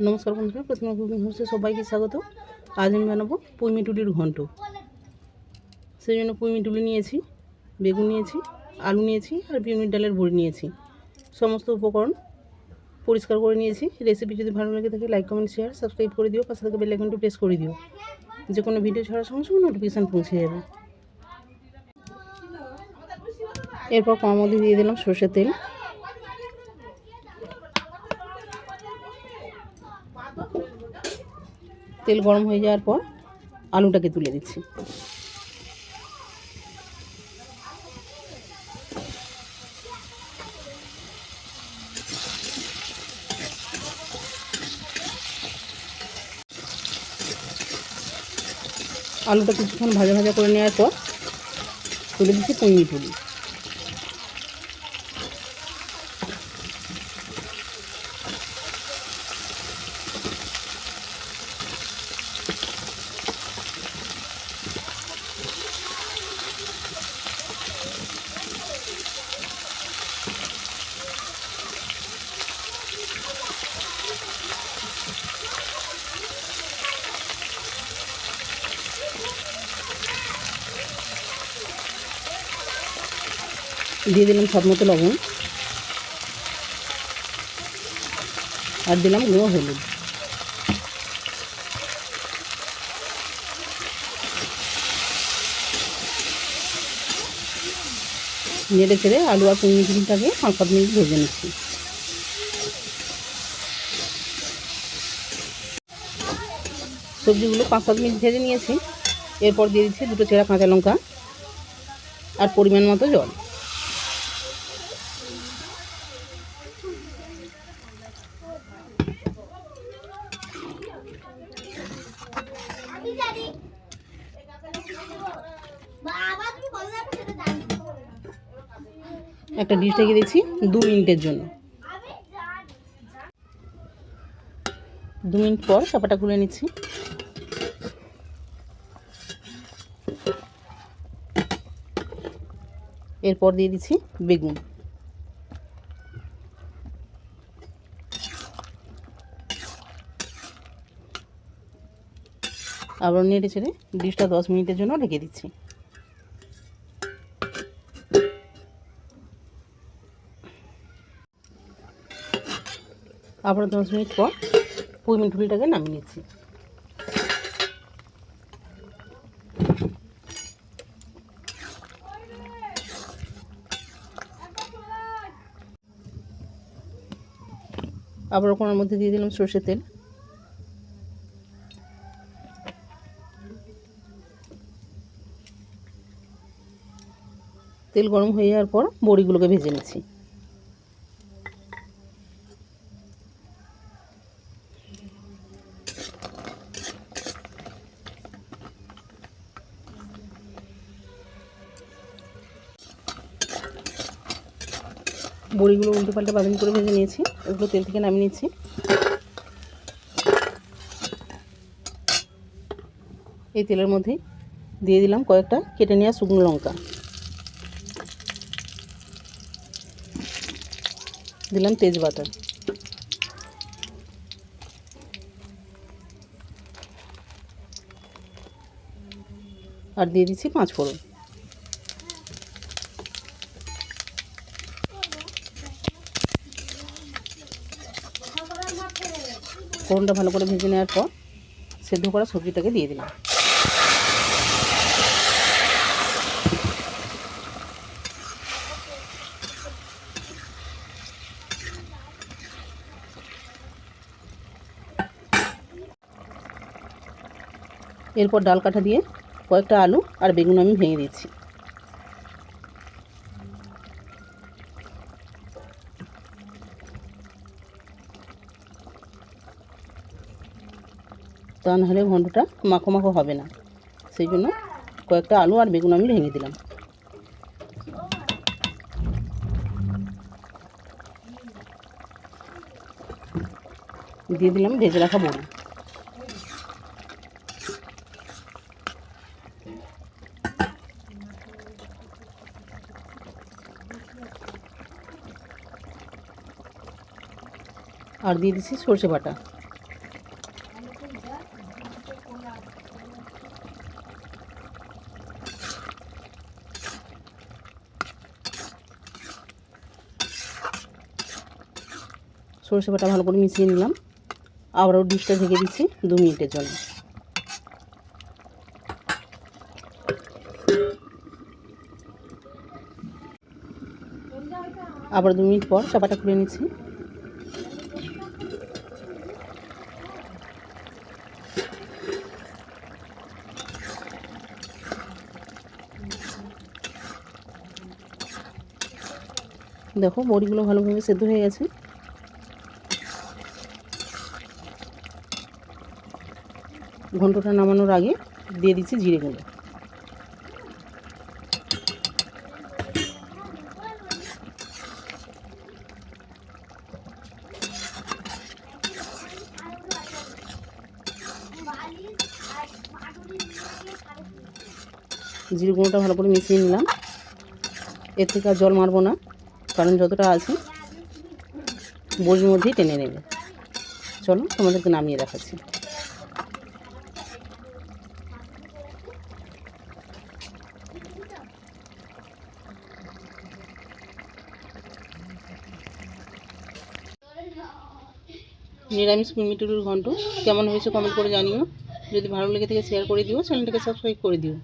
নমস্কার বন্ধুরা, প্রতিমা কুকিং হাউসে সবাইকে স্বাগত। আজ আমি বানাবো পুঁইমিটুলির ঘন্ট। সেই জন্য পুঁইমিটুলি নিয়েছি, বেগুন নিয়েছি, আলু নিয়েছি আর বিউনির ডালের বড়ি নিয়েছি। সমস্ত উপকরণ পরিষ্কার করে নিয়েছি। রেসিপি যদি ভালো লেগে থাকে, লাইক, কমেন্ট, শেয়ার, সাবস্ক্রাইব করে দিও। পাশে থেকে বেল আইকনটি প্রেস করে দিও। যে কোনো ভিডিও ছাড়ার সঙ্গে সঙ্গে নোটিফিকেশান পৌঁছে যাবে। এরপর কম মধ্যে দিয়ে দিলাম সর্ষের তেল। তেল গরম হয়ে যাওয়ার পর আলুটাকে তুলে দিচ্ছি। আলুটা কিছুক্ষণ ভাজা ভাজা করে নেওয়ার পর তুলে দিচ্ছি পুঁই তুলি দিয়ে দিলাম স্বাদ মতো লবণ। আর দিলাম গুঁড়ো হলুদ। নেড়ে চেড়ে আলু আর পুঁই মিটিটাকে পাঁচ সাত মিনিট ভেজে নিচ্ছি। সবজিগুলো পাঁচ সাত মিনিট ভেজে নিয়েছি। এরপর দিয়ে দিচ্ছি দুটো চেরা কাঁচা লঙ্কা আর পরিমাণ মতো জল। একটা ডিশ ঢেকে দিচ্ছি দু মিনিটের জন্য। দু মিনিট পর চাপাটা খুলে নিচ্ছি। এরপর দিয়ে দিচ্ছি বেগুন। আবার নেড়ে ছেড়ে ডিশটা দশ মিনিটের জন্য ঢেকে দিচ্ছি। আবার দশ মিনিট পর পুঁই মিঠুলিটাকে নামিয়ে নিচ্ছি। আবার ওখানের মধ্যে দিয়ে দিলাম সর্ষের তেল। তেল গরম হয়ে যাওয়ার পর বড়িগুলোকে ভেজে নিচ্ছি। বড়িগুলো উল্টে পাল্টে বাদামি করে ভেজে নিয়েছি, ওগুলো তেল থেকে নামিয়ে নিচ্ছি। এই তেলের মধ্যেই দিয়ে দিলাম কয়েকটা কেটে নেওয়া শুকনো লঙ্কা। দিলাম তেজপাতা। আর দিয়ে দিচ্ছি পাঁচ ফোড়ন। ফোড়নটা ভালো করে ভেজে নেওয়ার পর সেদ্ধ করা সবজিটাকে দিয়ে দিলাম। এরপর ডাল কাঠা দিয়ে কয়েকটা আলু আর বেগুন আমি ভেঙে দিচ্ছি তা নাহলে ঘন্টটা মাখো মাখো হবে না। সেই জন্য কয়েকটা আলু আর বেগুন আমি ভেঙে দিলাম। দিয়ে দিলাম ভেজে রাখা বড়ি। আর দিয়ে দিচ্ছি সর্ষে বাটা। সর্ষে বাটা ভালো করে মিশিয়ে নিলাম। আবারও ডিশটা ঢেকে দিচ্ছি দু মিনিটের জন্য। আবার দু মিনিট পর চাপাটা খুলে নিচ্ছি। দেখো, বড়িগুলো ভালোভাবে সেদ্ধ হয়ে গেছে। ঘন্টটা নামানোর আগে দিয়ে দিচ্ছি জিরে গুঁড়ো। জিরে গুঁড়োটা ভালো করে মিশিয়ে নিলাম। এর থেকে আর জল মারবো না। কারণ যতটা আছে বড়ির মধ্যেই টেনে নেবে। চলো, তোমাদেরকে নামিয়ে দেখাচ্ছি। নিরামিষ মিটুরির ঘন্ট কেমন হয়েছে কমেন্ট করে জানিও। যদি ভালো লেগে থেকে শেয়ার করে দিও। চ্যানেলটাকে সাবস্ক্রাইব করে দিও।